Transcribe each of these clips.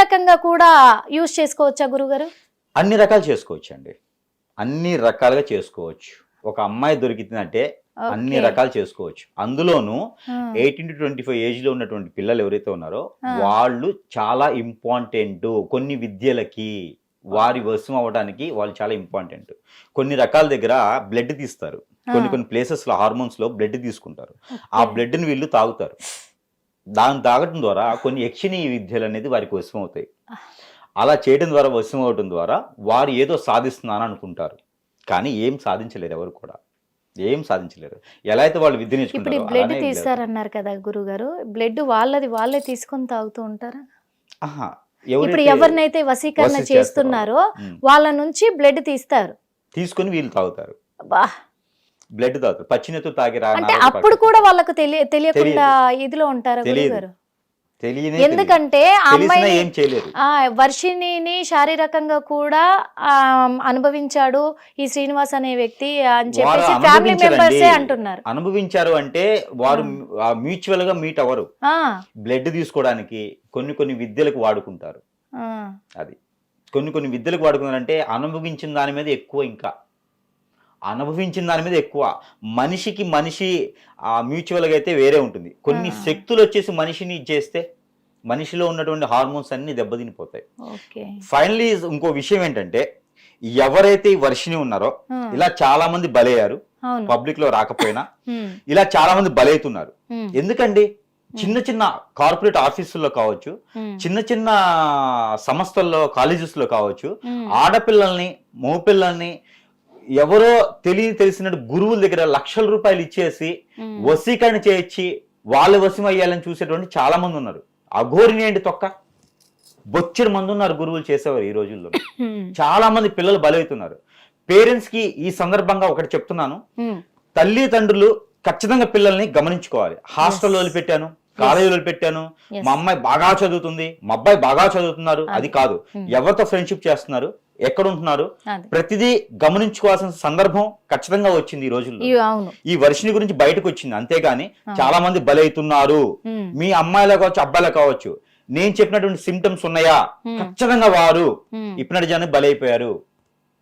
రకంగా కూడా యూజ్ చేసుకోవచ్చా గురుగారు? అన్ని రకాలు చేసుకోవచ్చు అండి అన్ని రకాలుగా చేసుకోవచ్చు. ఒక అమ్మాయి దొరికిందంటే అన్ని రకాలు చేసుకోవచ్చు. అందులోనూ ఎయిటీన్ టు ట్వంటీ ఫైవ్ ఏజ్లో ఉన్నటువంటి పిల్లలు ఎవరైతే ఉన్నారో. వాళ్ళు చాలా ఇంపార్టెంట్ కొన్ని విద్యలకి వారి వశం అవ్వడానికి వాళ్ళు చాలా ఇంపార్టెంట్ కొన్ని రకాల దగ్గర బ్లడ్ తీస్తారు. కొన్ని కొన్ని ప్లేసెస్లో హార్మోన్స్లో బ్లడ్ తీసుకుంటారు. ఆ బ్లడ్ని వీళ్ళు తాగుతారు. దాన్ని తాగటం ద్వారా కొన్ని యక్షిణీయ విద్యలు అనేది వారికి వశం అవుతాయి అలా చేయడం ద్వారా వశం అవటం ద్వారా వారు ఏదో సాధిస్తున్నాను అనుకుంటారు. కానీ ఏం సాధించలేరు ఎవరు కూడా. ఏం సాధించలేరు. ఎలా అయితే వాళ్ళు విద్య నేర్చుకుంటారో బ్లడ్ తీస్తారన్నారు కదా గురుగారు. బ్లడ్ వాళ్ళది వాళ్ళే తీసుకొని తాగుతూ ఉంటారా? ఆహా, ఇప్పుడు ఎవరినైతే చేస్తారో, చేస్తున్నారో వాళ్ళ నుంచి బ్లడ్ తీస్తారు. తీసుకొని వీళ్ళు తాగుతారు. బా బ్లడ్ తాగుతారు. పచ్చినెత్తు తాగి అంటే అప్పుడు. కూడా వాళ్ళకు తెలియ తెలియకుండా ఇదిలో ఉంటారా తెలియదు. ఎందుకంటే వర్షిణిని శారీరకంగా కూడా అనుభవించాడు ఈ శ్రీనివాస్ అనే వ్యక్తి అని చెప్పేసి ఫ్యామిలీ. మెంబర్సే అంటున్నారు. అనుభవించారు అంటే వారు మ్యూచువల్గా మీట్ అవ్వరు. బ్లడ్ తీసుకోవడానికి కొన్ని కొన్ని విద్యలకు వాడుకుంటారు. అది. కొన్ని కొన్ని విద్యలకు వాడుకున్నారంటే అనుభవించిన దాని మీద ఎక్కువ ఇంకా. అనుభవించిన దాని మీద ఎక్కువ. మనిషికి మనిషి ఆ మ్యూచువల్గా అయితే వేరే ఉంటుంది. కొన్ని. శక్తులు వచ్చేసి మనిషిని ఇచ్చేస్తే మనిషిలో ఉన్నటువంటి హార్మోన్స్ అన్ని దెబ్బతినిపోతాయి. ఫైనలీ ఇంకో విషయం ఏంటంటే ఎవరైతే ఈ వర్షిని ఉన్నారో ఇలా చాలా మంది బలయ్యారు పబ్లిక్లో రాకపోయినా ఇలా చాలా మంది బలవుతున్నారు ఉమ్, ఎందుకండి చిన్న చిన్న కార్పొరేట్ ఆఫీసుల్లో కావచ్చు చిన్న చిన్న సంస్థల్లో కాలేజెస్లో కావచ్చు ఆడపిల్లల్ని మగపిల్లల్ని ఎవరో తెలియ తెలిసినట్టు గురువుల దగ్గర లక్షల రూపాయలు ఇచ్చేసి వశీకరణ చేయించి వాళ్ళు వశం అయ్యాలని చూసేటువంటి చాలా మంది ఉన్నారు. అఘోరిని ఏంటి తొక్క? బొచ్చెడు మంది ఉన్నారు గురువులు చేసేవారు ఈ రోజుల్లో. చాలా మంది పిల్లలు బలవుతున్నారు పేరెంట్స్కి ఈ సందర్భంగా ఒకటి చెప్తున్నాను. ఉమ్, తల్లిదండ్రులు ఖచ్చితంగా పిల్లల్ని గమనించుకోవాలి. హాస్టల్లో వదిలిపెట్టాను. కాలేజీలో Yes. మా అమ్మాయి బాగా చదువుతుంది. మా అబ్బాయి బాగా చదువుతున్నారు. అది. కాదు. Hmm. ఎవరితో ఫ్రెండ్షిప్ చేస్తున్నారు? ఎక్కడ ఉంటున్నారు ప్రతిదీ గమనించుకోవాల్సిన సందర్భం ఖచ్చితంగా వచ్చింది ఈ రోజుల్లో. ఈ వర్షిని గురించి బయటకు వచ్చింది. అంతేగాని. చాలా మంది బలవుతున్నారు ఉమ్, మీ అమ్మాయిలో కావచ్చు అబ్బాయిలో కావచ్చు నేను చెప్పినటువంటి సిమ్టమ్స్ ఉన్నాయా? Hmm. ఖచ్చితంగా వారు ఉమ్, ఇప్పుడు జనం బలైపోయారు.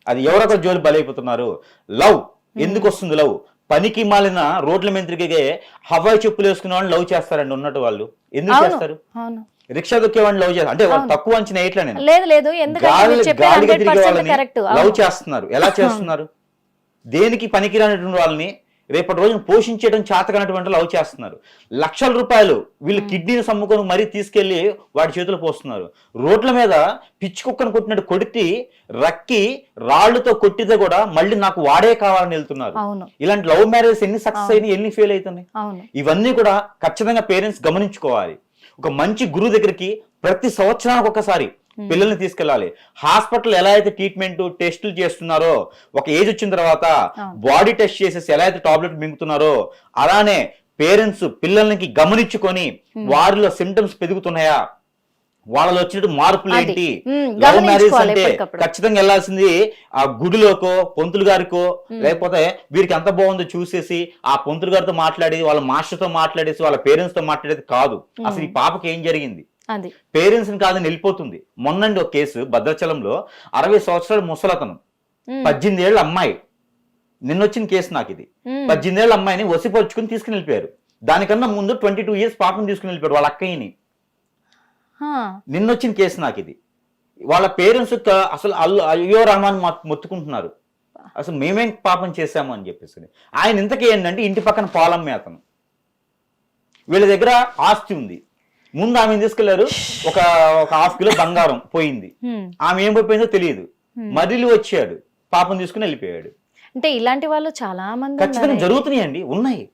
అది ఎవరొకరు జోలి బలైపోతున్నారు. లవ్. ఎందుకు వస్తుంది లవ్? పనికి మాలిన రోడ్ల మీద తిరిగే హవాయి చెప్పులు వేసుకునే వాళ్ళని లవ్ చేస్తారండి ఉన్నట్టు వాళ్ళు. ఎందుకు. చేస్తారు? రిక్షా దొక్కే వాళ్ళని లవ్ చేస్తారు అంటే వాళ్ళు. తక్కువ అంచనా వేయట్లే నేను. లేదు లేదు. గాలిగా తిరిగే వాళ్ళని లవ్ చేస్తున్నారు. ఎలా చేస్తున్నారు? దేనికి పనికిరానటువంటి వాళ్ళని రేపటి రోజున పోషించడం చేతకనటువంటి లవ్ చేస్తున్నారు. లక్షల రూపాయలు వీళ్ళు కిడ్నీని సమ్ముకొని మరీ తీసుకెళ్ళి వాడి చేతులు పోస్తున్నారు. రోడ్ల మీద పిచ్చి కుక్కను కొట్టినట్టు కొడితే రక్కి రాళ్ళతో కొట్టితే కూడా మళ్ళీ నాకు వాడే కావాలని వెళ్తున్నారు. ఇలాంటి లవ్ మ్యారేజ్ ఎన్ని సక్సెస్. అయినాయి ఎన్ని ఫెయిల్ అవుతున్నాయి? ఇవన్నీ కూడా ఖచ్చితంగా పేరెంట్స్ గమనించుకోవాలి. ఒక మంచి గురువు దగ్గరికి ప్రతి సంవత్సరానికి ఒకసారి. పిల్లల్ని తీసుకెళ్ళాలి హాస్పిటల్ ఎలా అయితే ట్రీట్మెంట్ టెస్టులు చేస్తున్నారో ఒక ఏజ్ వచ్చిన తర్వాత. బాడీ టెస్ట్ చేసేసి ఎలా అయితే టాబ్లెట్ మింగుతున్నారో అలానే పేరెంట్స్ పిల్లలకి గమనించుకొని Hmm. వారిలో సిమ్టమ్స్ పెరుగుతున్నాయా వాళ్ళలో వచ్చినట్టు మార్పులు. ఏంటి ఉమ్, లవ్ మ్యారేజ్ అంటే. ఖచ్చితంగా వెళ్ళాల్సింది ఆ గుడిలోకో పొంతులు గారికో. లేకపోతే వీరికి ఎంత బాగుందో చూసేసి ఆ పొంతులు గారితో మాట్లాడి వాళ్ళ మాస్టర్తో మాట్లాడేసి వాళ్ళ పేరెంట్స్తో మాట్లాడేది కాదు అసలు ఈ పాపకి ఏం జరిగింది అది. పేరెంట్స్ని కాదని వెళ్ళిపోతుంది. మొన్నండి ఒక కేసు భద్రాచలంలో అరవై సంవత్సరాల ముసలతను. పద్దెనిమిది ఏళ్ళ అమ్మాయి. నిన్నొచ్చిన కేసు నాకు ఇది. పద్దెనిమిది ఏళ్ళ అమ్మాయిని వసిపరుచుకుని తీసుకుని వెళ్ళిపోయారు. దానికన్నా ముందు ట్వంటీ టూ ఇయర్స్ పాపను తీసుకుని వెళ్ళిపోయారు వాళ్ళ అక్కయ్యని. నిన్నొచ్చిన కేసు నాకు ఇది. వాళ్ళ పేరెంట్స్ అసలు అల్లు అయ్యో రహమాన్ మొత్తుకుంటున్నారు. అసలు మేమేం పాపం చేశాము అని చెప్పేసి ఆయన ఇంతకీ ఏంటంటే ఇంటి పక్కన పొలం అతను. వీళ్ళ దగ్గర ఆస్తి ఉంది. ముందు ఆమెను తీసుకెళ్ళారు? ఒక ఒక హాఫ్ కిలో బంగారం పోయింది. ఆమె ఏం పోయిందో తెలియదు. మరిలు వచ్చాడు. పాపం తీసుకుని వెళ్ళిపోయాడు. అంటే ఇలాంటి వాళ్ళు చాలా మంది ఖచ్చితంగా. జరుగుతున్నాయండి. ఉన్నాయి.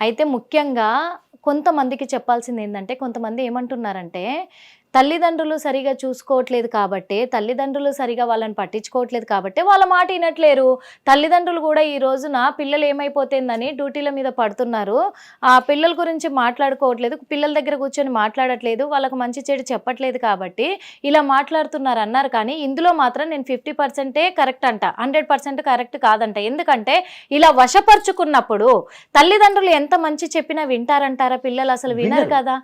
అయితే ముఖ్యంగా కొంతమందికి చెప్పాల్సింది ఏంటంటే కొంతమంది ఏమంటున్నారంటే తల్లిదండ్రులు సరిగా చూసుకోవట్లేదు కాబట్టి తల్లిదండ్రులు సరిగా వాళ్ళని పట్టించుకోవట్లేదు కాబట్టి వాళ్ళ మాట వినట్లేరు. తల్లిదండ్రులు కూడా ఈ రోజున పిల్లలు ఏమైపోతుందని డ్యూటీల మీద పడుతున్నారు. ఆ పిల్లల గురించి మాట్లాడుకోవట్లేదు పిల్లల దగ్గర కూర్చొని మాట్లాడట్లేదు వాళ్ళకు మంచి చెడు చెప్పట్లేదు కాబట్టి ఇలా మాట్లాడుతున్నారు అన్నారు. కానీ ఇందులో మాత్రం నేను ఫిఫ్టీ పర్సెంటే కరెక్ట్ అంట హండ్రెడ్ పర్సెంట్ కరెక్ట్ కాదంట. ఎందుకంటే ఇలా వశపరుచుకున్నప్పుడు తల్లిదండ్రులు ఎంత మంచి చెప్పినా వింటారంటారా పిల్లలు? అసలు వినరు. కదా.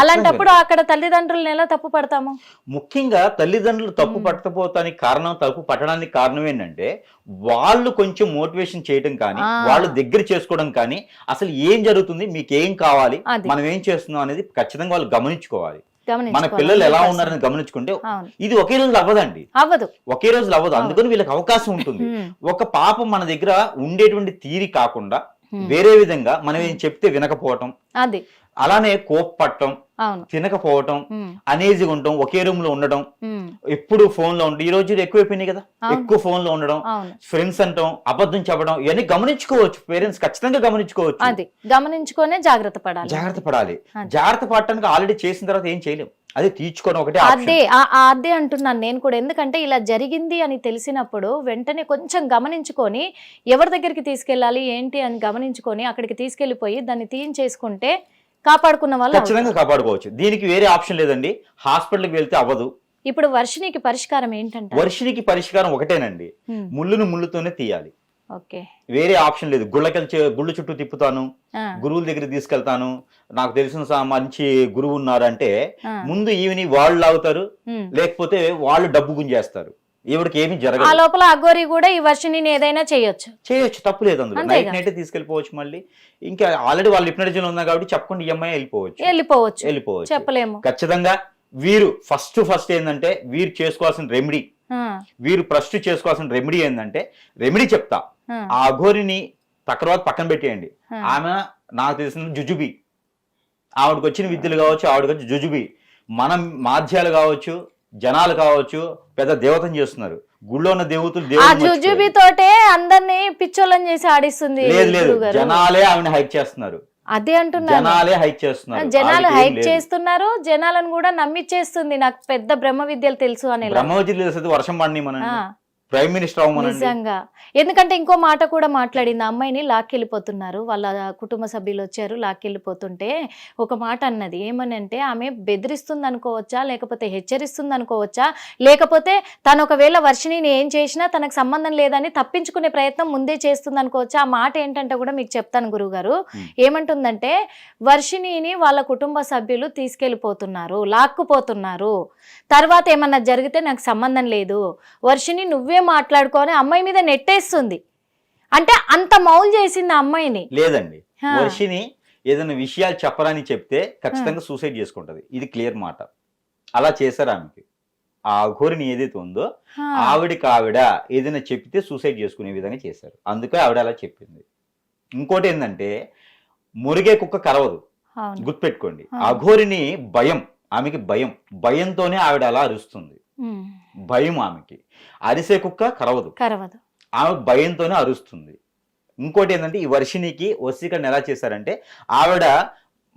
అలాంటప్పుడు అక్కడ తల్లిదండ్రులను ఎలా తప్పు పడతాము ముఖ్యంగా తల్లిదండ్రులు తప్పు. పట్టకపోతానికి కారణం తప్పు పట్టడానికి కారణం ఏంటంటే వాళ్ళు కొంచెం మోటివేషన్ చేయడం కానీ. వాళ్ళు దగ్గర చేసుకోవడం కానీ అసలు ఏం జరుగుతుంది మీకు ఏం కావాలి. మనం ఏం చేస్తున్నాం అనేది ఖచ్చితంగా వాళ్ళు గమనించుకోవాలి మన. పిల్లలు ఎలా 100%. ఉన్నారని గమనించుకుంటే ఇది ఒకే రోజులో అవ్వదండి అవ్వదు ఒకే రోజులో అవ్వదు అందుకని వీళ్ళకి అవకాశం ఉంటుంది ఒక పాప మన దగ్గర ఉండేటువంటి తీరి కాకుండా. వేరే విధంగా మనం ఏం చెప్తే వినకపోవటం అది అలానే కోప్పట్టం తినకపోవటం అనేజిగా ఉండటం ఒకే రూమ్లో ఉండడం ఉమ్, ఎప్పుడు ఫోన్లో ఉండడం ఈ రోజు ఎక్కువైపోయినాయి కదా. ఎక్కువ ఫోన్లో ఉండడం ఫ్రెండ్స్ అంటాం అబద్ధం చెప్పడం ఇవన్నీ గమనించుకోవచ్చు పేరెంట్స్ ఖచ్చితంగా గమనించుకోవచ్చు. అది. గమనించుకొనే జాగ్రత్త పడాలి. జాగ్రత్త పడాలి. జాగ్రత్త పడటానికి ఆల్రెడీ చేసిన తర్వాత ఏం చేయలేం. అదే తీర్చుకోవడం ఒకటే అదే అదే అంటున్నాను నేను కూడా. ఎందుకంటే ఇలా జరిగింది అని తెలిసినప్పుడు వెంటనే కొంచెం గమనించుకొని ఎవరి దగ్గరికి తీసుకెళ్ళాలి ఏంటి అని గమనించుకొని అక్కడికి తీసుకెళ్ళిపోయి దాన్ని తీయించేసుకుంటే కాపాడుకున్న వాళ్ళు. ఖచ్చితంగా కాపాడుకోవచ్చు. దీనికి వేరే ఆప్షన్ లేదండి. హాస్పిటల్కి వెళ్తే అవ్వదు. ఇప్పుడు వర్షినికి పరిష్కారం ఏంటంట వర్షినికి పరిష్కారం ఒకటేనండి. ముళ్ళును ముళ్ళుతోనే తీయాలి. ఓకే. వేరే ఆప్షన్ లేదు. గుళ్ళకెళ్ళి గుళ్ళు చుట్టూ తిప్పుతాను. గురువుల దగ్గర తీసుకెళ్తాను. నాకు తెలిసిన మంచి గురువు ఉన్నారంటే ముందు ఈవిని వాళ్ళు లాగుతారు. లేకపోతే వాళ్ళు డబ్బు గుంజేస్తారు. ఈవిడికి ఏమీ ఆ జరగదు లోపల అఘోరి కూడా ఈ వర్షిని ఏదైనా చేయొచ్చు. చేయొచ్చు తప్పు లేదు అందులో. నైట్ నైట్ తీసుకెళ్ళిపోవచ్చు మళ్ళీ. ఇంకా ఆల్రెడీ వాళ్ళు హిప్నటిజన్ ఉన్నా కాబట్టి చెప్పకుండా ఈఎంఐ వెళ్ళిపోవచ్చు. వెళ్ళిపోవచ్చు. వెళ్ళిపోవచ్చు. చెప్పలేము. ఖచ్చితంగా వీరు ఫస్ట్ ఫస్ట్ ఏంటంటే వీరు చేసుకోవాల్సిన రెమెడీ ఆ, వీరు ఫస్ట్ చేసుకోవాల్సిన రెమెడీ ఏంటంటే రెమెడీ చెప్తా. ఆ, ఆ అఘోరిని తర్వాత పక్కన పెట్టేయండి. ఆ. ఆమె నాకు తెలిసిన జుజుబి. ఆవిడకి వచ్చిన విద్యలు కావచ్చు ఆవిడకి వచ్చి జుజుబి. మనం మాధ్యాలు కావచ్చు జనాలు కావచ్చు పెద్ద దేవతను చేస్తున్నారు. గుళ్ళో ఉన్న దేవతలు ఆ జుజుబి తోటే అందరినీ పిచ్చోళ్ళని చేసి ఆడిస్తుంది లేదు లేదు. జనాలే ఆవిడ హైక్ చేస్తున్నారు. అదే అంటున్నాను. జనాలే హైక్ చేస్తున్నారు. జనాలు హైక్. చేస్తున్నారు జనాలను కూడా నమ్మిచ్చేస్తుంది. నాకు పెద్ద బ్రహ్మ విద్యలు తెలుసు అని బ్రహ్మవతి తెలిసేది వర్షం పడిని మన ప్రైమ్ మినిస్టర్ నిజంగా. ఎందుకంటే ఇంకో మాట కూడా మాట్లాడింది. అమ్మాయిని లాక్కెళ్ళిపోతున్నారు. వాళ్ళ కుటుంబ సభ్యులు వచ్చారు లాక్కెళ్ళిపోతుంటే ఒక మాట అన్నది. ఏమని అంటే ఆమె బెదిరిస్తుంది అనుకోవచ్చా లేకపోతే హెచ్చరిస్తుంది అనుకోవచ్చా లేకపోతే తను ఒకవేళ వర్షిణిని ఏం చేసినా తనకు సంబంధం లేదని తప్పించుకునే ప్రయత్నం ముందే చేస్తుంది అనుకోవచ్చా ఆ మాట ఏంటంటే కూడా మీకు చెప్తాను గురువుగారు. ఏమంటుందంటే వర్షిణిని వాళ్ళ కుటుంబ సభ్యులు తీసుకెళ్ళిపోతున్నారు లాక్కుపోతున్నారు. తర్వాత ఏమన్నా జరిగితే నాకు సంబంధం లేదు. వర్షిని నువ్వే మాట్లాడుకొని అమ్మాయి మీద నెట్టేస్తుంది. అంటే అంత మౌల్ చేసింది ఆ అమ్మాయిని. లేదండి. వర్షిని ఏదైనా విషయాలు చెప్పరని చెప్తే ఖచ్చితంగా సూసైడ్ చేసుకుంటది. ఇది క్లియర్ మాట. అలా చేశారు ఆమెకి. ఆ అఘోరిని ఏదైతే ఉందో. ఆవిడకి ఆవిడ ఏదైనా చెప్తే సూసైడ్ చేసుకునే విధంగా చేశారు. అందుకే ఆవిడ అలా చెప్పింది. ఇంకోటి ఏంటంటే మురిగే కుక్క కరవదు. గుర్తుపెట్టుకోండి. అఘోరిని భయం ఆమెకి భయం. భయంతోనే ఆవిడ అలా అరుస్తుంది. భయం ఆమెకి. అరిసే కుక్క కరవదు. కరవదు. ఆమె భయంతోనే అరుస్తుంది. ఇంకోటి ఏంటంటే ఈ వర్షినికి వసీకరణ ఎలా చేశారంటే ఆవిడ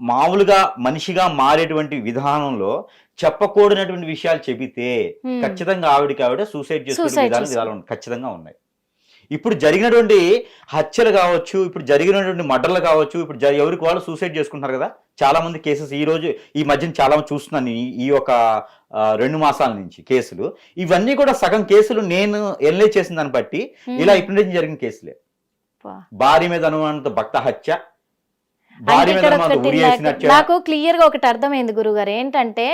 మామూలుగా మనిషిగా మారేటువంటి విధానంలో చెప్పకూడనటువంటి విషయాలు చెబితే. ఖచ్చితంగా ఆవిడకి ఆవిడ సూసైడ్ చేసుకునే విధానం. విధానం ఖచ్చితంగా ఉన్నాయి. ఇప్పుడు జరిగినటువంటి హత్యలు కావచ్చు ఇప్పుడు జరిగినటువంటి మర్డర్లు కావచ్చు ఇప్పుడు ఎవరికి వాళ్ళు సూసైడ్ చేసుకుంటున్నారు కదా చాలా మంది కేసెస్ ఈ రోజు ఈ మధ్యన చాలా చూస్తున్నాను ఈ- ఆ, రెండు మాసాల నుంచి కేసులు ఇవన్నీ కూడా సగం కేసులు నేను ఎన్లే చేసిన దాన్ని బట్టి. ఇలా ఇప్పటి జరిగిన కేసులే. భార్య మీద అనుమానంతో భక్త హత్య నాకు- క్లియర్గా ఒకటి అర్థమైంది గురుగారు ఏంటంటే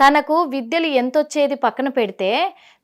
తనకు విద్యలు ఎంత వచ్చేది పక్కన పెడితే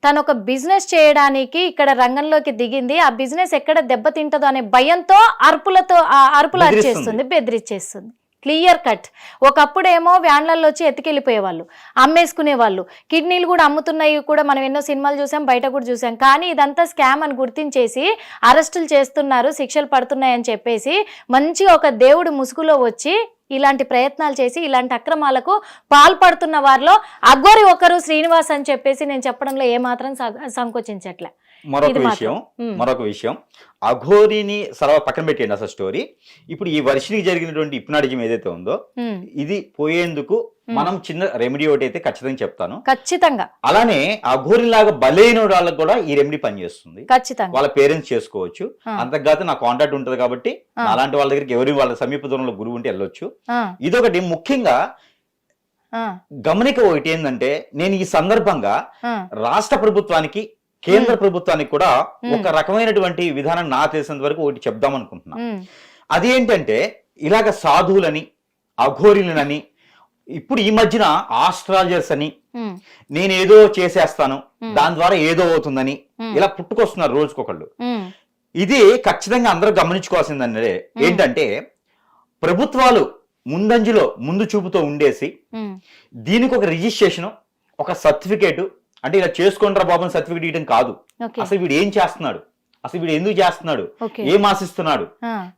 తను ఒక బిజినెస్ చేయడానికి ఇక్కడ రంగంలోకి దిగింది ఆ బిజినెస్ ఎక్కడ దెబ్బతింటదో అనే భయంతో అరుపులతో ఆ అరుపులు. అరిచేస్తుంది బెదిరిచ్చేస్తుంది క్లియర్ కట్. ఒకప్పుడేమో వ్యాన్లలో వచ్చి ఎత్తుకెళ్ళిపోయేవాళ్ళు అమ్మేసుకునేవాళ్ళు. కిడ్నీలు కూడా అమ్ముతున్నాయి కూడా మనం ఎన్నో సినిమాలు చూసాం బయట కూడా చూసాం. కానీ ఇదంతా స్కామ్ అని గుర్తించేసి అరెస్టులు చేస్తున్నారు శిక్షలు పడుతున్నాయని చెప్పేసి మంచిగా ఒక దేవుడు ముసుగులో వచ్చి ఇలాంటి ప్రయత్నాలు చేసి ఇలాంటి అక్రమాలకు పాల్పడుతున్న వారిలో అగ్గోరి ఒకరు శ్రీనివాస్ అని చెప్పేసి నేను చెప్పడంలో ఏమాత్రం సంకోచించట్లే. మరొక. విషయం. మరొక విషయం. అఘోరిని సర్వ పక్కన పెట్టండి అసలు స్టోరీ ఇప్పుడు ఈ వర్షినికి జరిగినటువంటి ఇప్నాడిజం ఏదైతే ఉందో ఇది పోయేందుకు మనం చిన్న రెమెడీ ఒకటి అయితే ఖచ్చితంగా చెప్తాను. ఖచ్చితంగా. అలానే అఘోరిలాగా బలైన వాళ్ళకి కూడా ఈ రెమెడీ పనిచేస్తుంది. ఖచ్చితంగా. వాళ్ళ పేరెంట్స్ చేసుకోవచ్చు. ఆ. అంతకుగాక నా కాంటాక్ట్ ఉంటుంది కాబట్టి. అలాంటి వాళ్ళ దగ్గరికి ఎవరి వాళ్ళ సమీప దూరంలో గురువు ఉంటే వెళ్ళొచ్చు. ఇదొకటి. ముఖ్యంగా గమనిక ఒకటి ఏంటంటే నేను ఈ సందర్భంగా రాష్ట్ర ప్రభుత్వానికి కేంద్ర ప్రభుత్వానికి కూడా. ఒక రకమైనటువంటి విధానం నా తెలిసినంత వరకు ఒకటి చెప్దాం అనుకుంటున్నా. ఉమ్, అది ఏంటంటే ఇలాగ సాధువులని అఘోరిలనని ఇప్పుడు ఈ మధ్యన ఆస్ట్రాలజర్స్ అని ఉమ్, నేను ఏదో చేసేస్తాను. దాని ద్వారా ఏదో అవుతుందని. ఇలా పుట్టుకొస్తున్నారు రోజుకొకళ్ళు. ఇది ఖచ్చితంగా అందరూ గమనించుకోవాల్సిందంటే ఏంటంటే ప్రభుత్వాలు ముందంజలో ముందు చూపుతో ఉండేసి దీనికి ఒక రిజిస్ట్రేషన్ ఒక సర్టిఫికేట్ అంటే ఇలా చేసుకుంటారా బాబు సర్టిఫికేట్ ఇవ్వడం కాదు. అసలు వీడు ఏం చేస్తున్నాడు? అసలు వీడు ఎందుకు చేస్తున్నాడు? ఏం ఆశిస్తున్నాడు?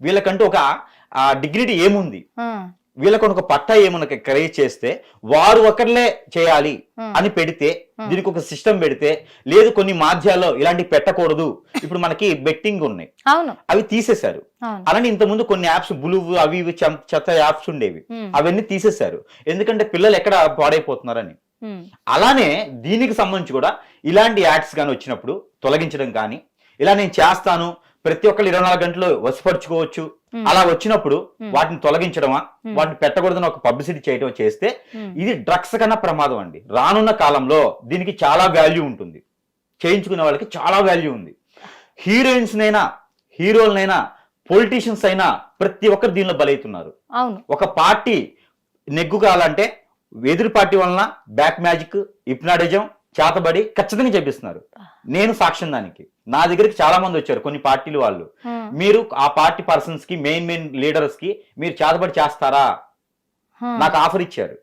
వీళ్ళకంటూ ఒక డిగ్నిటీ ఏముంది? వీళ్ళకు ఒక పట్టా ఏమన్నా క్రియేట్ చేస్తే వారు ఒకరిలే చేయాలి. అని పెడితే. దీనికి ఒక సిస్టమ్ పెడితే లేదు కొన్ని మాధ్యాల్లో ఇలాంటివి పెట్టకూడదు. ఇప్పుడు మనకి బెట్టింగ్ ఉన్నాయి. అవి తీసేశారు. అలానే ఇంతకుముందు కొన్ని యాప్స్ బులువు అవి ఇవి చెత్త యాప్స్ ఉండేవి. అవన్నీ తీసేశారు. ఎందుకంటే పిల్లలు ఎక్కడ పాడైపోతున్నారని. అలానే దీనికి సంబంధించి కూడా ఇలాంటి యాడ్స్ కానీ వచ్చినప్పుడు తొలగించడం కానీ ఇలా నేను చేస్తాను ప్రతి ఒక్కళ్ళు ఇరవై నాలుగు గంటలు వసపరుచుకోవచ్చు. అలా వచ్చినప్పుడు. వాటిని తొలగించడమా. వాటిని పెట్టకూడదని ఒక పబ్లిసిటీ చేయడం చేస్తే ఇది డ్రగ్స్ కన్నా ప్రమాదం అండి. రానున్న కాలంలో దీనికి చాలా వాల్యూ ఉంటుంది. చేయించుకునే వాళ్ళకి చాలా వాల్యూ ఉంది. హీరోయిన్స్ నైనా హీరోలనైనా పొలిటీషియన్స్ అయినా ప్రతి ఒక్కరు దీనిలో బలవుతున్నారు ఒక పార్టీ నెగ్గు కావాలంటే ఎదురు పార్టీ వలన బ్యాక్ మ్యాజిక్ ఇప్నాడిజం చేతబడి ఖచ్చితంగా చేపిస్తున్నారు. నేను సాక్ష్యం దానికి. నా దగ్గరికి చాలా మంది వచ్చారు కొన్ని పార్టీలు వాళ్ళు. మీరు ఆ పార్టీ పర్సన్స్కి మెయిన్ మెయిన్ లీడర్స్కి మీరు చేతబడి చేస్తారా. నాకు ఆఫర్ ఇచ్చారు.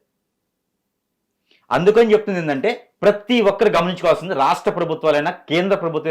అందుకని చెప్తుంది ఏంటంటే ప్రతి ఒక్కరు గమనించుకోవాల్సింది రాష్ట్ర ప్రభుత్వాలైనా కేంద్ర ప్రభుత్వం